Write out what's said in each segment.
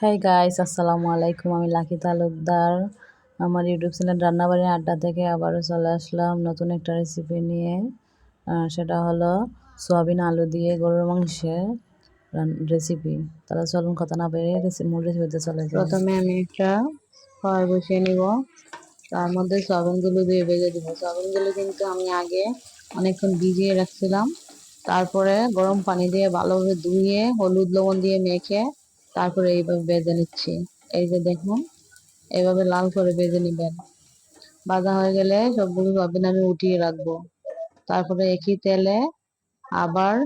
Hi guys আসসালামু আলাইকুম আমি লাকি তালুকদার। আমার ইউটিউব চ্যানেল রান্নাবাড়ির আড্ডা থেকে আবারও চলে আসলাম নতুন একটা রেসিপি নিয়ে। সেটা হলো সোয়াবিন আলু দিয়ে গরুর মাংসের রেসিপি তাহলে চলুন কথা না বেরিয়ে মূল রেসিপিতে চলে যাই। প্রথমে আমি একটা কড়াই বসিয়ে নিব। তার মধ্যে সয়াবিনগুলো দিয়ে ভেজে দিব। সয়াবিনগুলো কিন্তু আমি আগে অনেকক্ষণ ভিজিয়ে রাখছিলাম। তারপরে গরম পানি দিয়ে ভালোভাবে ধুয়ে হলুদ লবণ দিয়ে মেখে তারপরে এইভাবে ভেজে নিচ্ছি। এই যে দেখুন এইভাবে লাল করে ভেজে নেবেন। ভাজা হয়ে গেলে সবগুলো সয়াবিন আমি উঠিয়ে রাখব। তারপরে একই তেলে আবার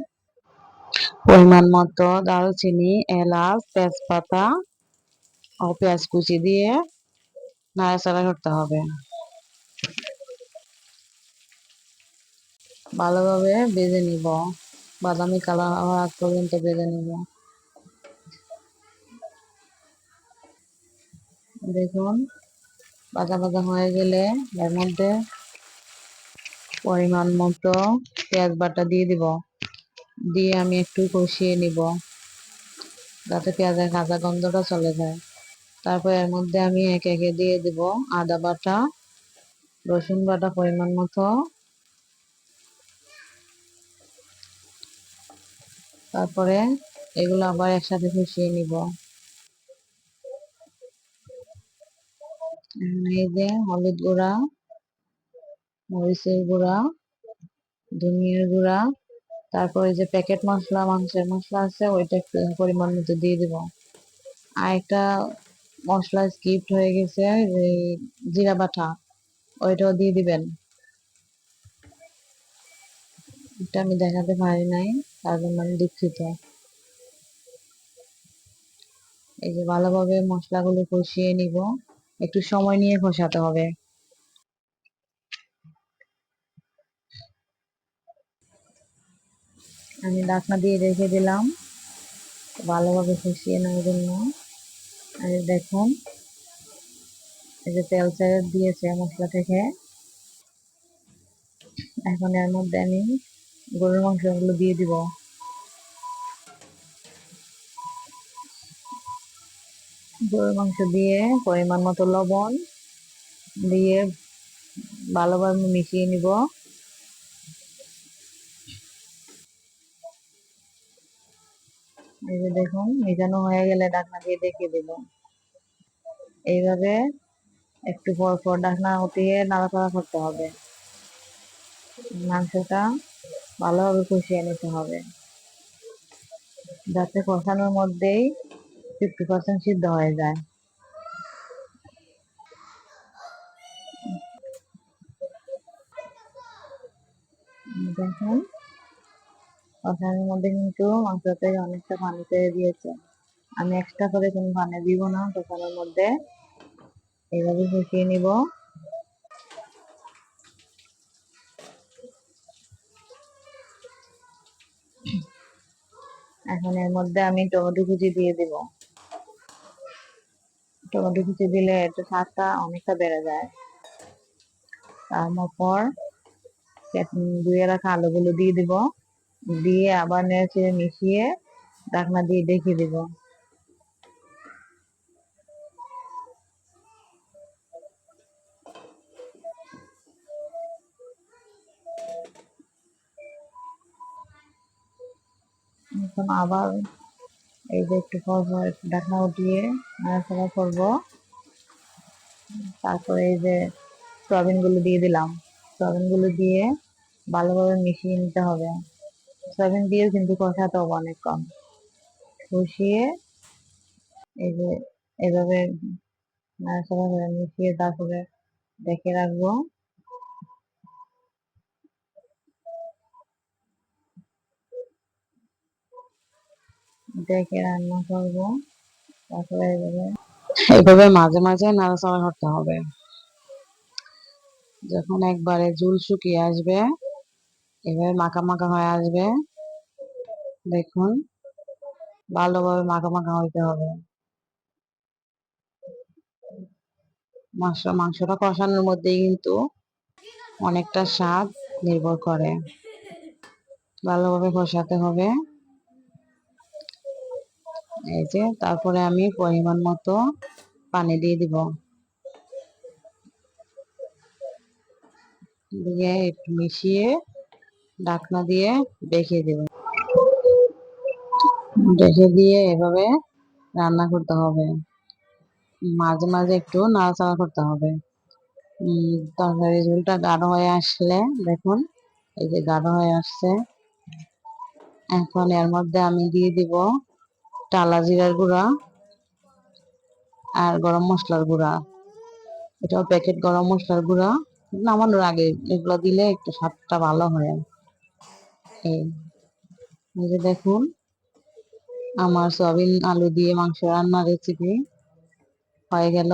পরিমাণ মতো দারুচিনি, এলাচ, তেজপাতা ও পেঁয়াজ কুচি দিয়ে নাড়াচাড়া করতে হবে। ভালোভাবে ভেজে নিব। বাদামি কালার হওয়ার পর্যন্ত ভেজে নিব। দেখুন বাজা বাজা হয়ে গেলে এর মধ্যে পরিমাণ মতো পেঁয়াজ বাটা দিয়ে দিব। দিয়ে আমি একটু কষিয়ে নিব যাতে পেঁয়াজের কাঁচা গন্ধটা চলে যায়। তারপর এর মধ্যে আমি একে একে দিয়ে দিব আদা বাটা, রসুন বাটা পরিমাণ মতো। তারপরে এগুলো আবার একসাথে কষিয়ে নিব। এই যে হলুদ গুঁড়া, মরিচের গুঁড়া, ধনিয়ার গুঁড়া, তারপর এই যে প্যাকেট মশলা, মাংসের মশলা আছে, ওইটা একটু পরিমাণ মতো দিয়ে দিব। আর একটা মশলা স্কিপ হয়ে গেছে জিরা বাটা, ওইটাও দিয়ে দিবেন। এটা আমি দেখাতে পারি নাই, তার জন্য আমি দুঃখিত। এই যে ভালোভাবে মশলাগুলো কষিয়ে নিব। একটু সময় নিয়ে কষাতে হবে। আমি ঢাকনা দিয়ে রেখে দিলাম। ভালোভাবে কষিয়ে নেওয়ার জন্য। আর দেখুন, এই যে তেল ছেড়ে দিয়েছে মশলা থেকে। এখন এর মধ্যে আমি গরুর মাংসগুলো দিয়ে দিব। গরুর মাংস দিয়ে, পরিমাণ মতো লবণ দিয়ে ভালোভাবে মিশিয়ে নিব। এই যে দেখুন, মিশানো হয়ে গেলে ঢাকনা দিয়ে দেখিয়ে দেব। এইভাবে একটু পর পর ঢাকনা উঠিয়ে নাড়াচাড়া করতে হবে। মাংসটা ভালোভাবে কষিয়ে নিতে হবে। যাতে কষানোর মধ্যেই ফিফটি পার্সেন্ট সিদ্ধ হয়ে যায়। দেখুন, কষানোর মধ্যে কিন্তু মাংস থেকে অনেকটা পানি ছেড়ে দিয়েছে আমি এক্সট্রা করে কোনো পানি দিব না, কষানোর মধ্যে। এইভাবে কষিয়ে নিব। এখন এর মধ্যে আমি টমেটো কুচি দিয়ে দিব। টমেটো কুচি দিলে একটু স্বাদটা অনেকটা বেড়ে যায়। তারপর ধুয়ে রাখা আলুগুলো দিয়ে দিব। দিয়ে আবার নেড়ে মিশিয়ে ঢাকনা দিয়ে ডেকে দিব। এখন আবার এই যে একটু পর পর ঢাকনা উঠিয়ে নাড়াচাড়া করব। তারপরে এই যে সয়াবিনগুলো দিয়ে দিলাম। সয়াবিনগুলো দিয়ে ভালোভাবে মিশিয়ে নিতে হবে। সয়াবিন দিয়েও কিন্তু কষাতে হবে অনেক কম। কষিয়ে এই যে এভাবে নাড়াচাড়া করে মিশিয়ে তারপরে দেখে রাখব। দেখে রান্না করব। তারপরে এইভাবে এইভাবে মাঝে মাঝে নাড়াচাড়া করতে হবে। যখন একবারে জুল শুকিয়ে আসবে, এভাবে মাখা মাখা হয়ে আসবে, দেখুন, ভালোভাবে মাখা মাখা হইতে হবে। মাংস মাংসটা কষানোর মধ্যেই কিন্তু অনেকটা স্বাদ নির্ভর করে। ভালোভাবে কষাতে হবে। এই যে, তারপরে আমি পরিমাণ মতো পানি দিয়ে দিব। দিয়ে একটু মিশিয়ে ঢাকনা দিয়ে রেখে দেব। রেখে দিয়ে এভাবে রান্না করতে হবে। মাঝে মাঝে একটু নাড়াচাড়া করতে হবে। তরকারি ঝোলটা গাঢ় হয়ে আসলে দেখুন, এই যে গাঢ় হয়ে আসছে। এখন এর মধ্যে আমি দিয়ে দিব টালা জিরার গুঁড়া আর গরম মশলার গুঁড়া। এটাও প্যাকেট গরম মশলার গুঁড়া। নামানোর আগে এগুলো দিলে একটু স্বাদটা ভালো হয়। এই যে দেখুন, আমার সয়াবিন আলু দিয়ে মাংস রান্নার রেসিপি হয়ে গেল।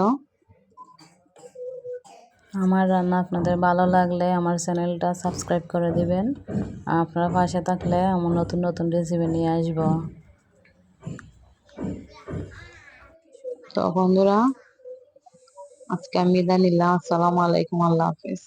আমার রান্না আপনাদের ভালো লাগলে আমার চ্যানেলটা সাবস্ক্রাইব করে দিবেন। আপনারা পাশে থাকলে আমার নতুন নতুন রেসিপি নিয়ে আসব। তো বন্ধুরা আজকে আমি বিদায় নিলাম। আসসালামু আলাইকুম আল্লাহ হাফিজ।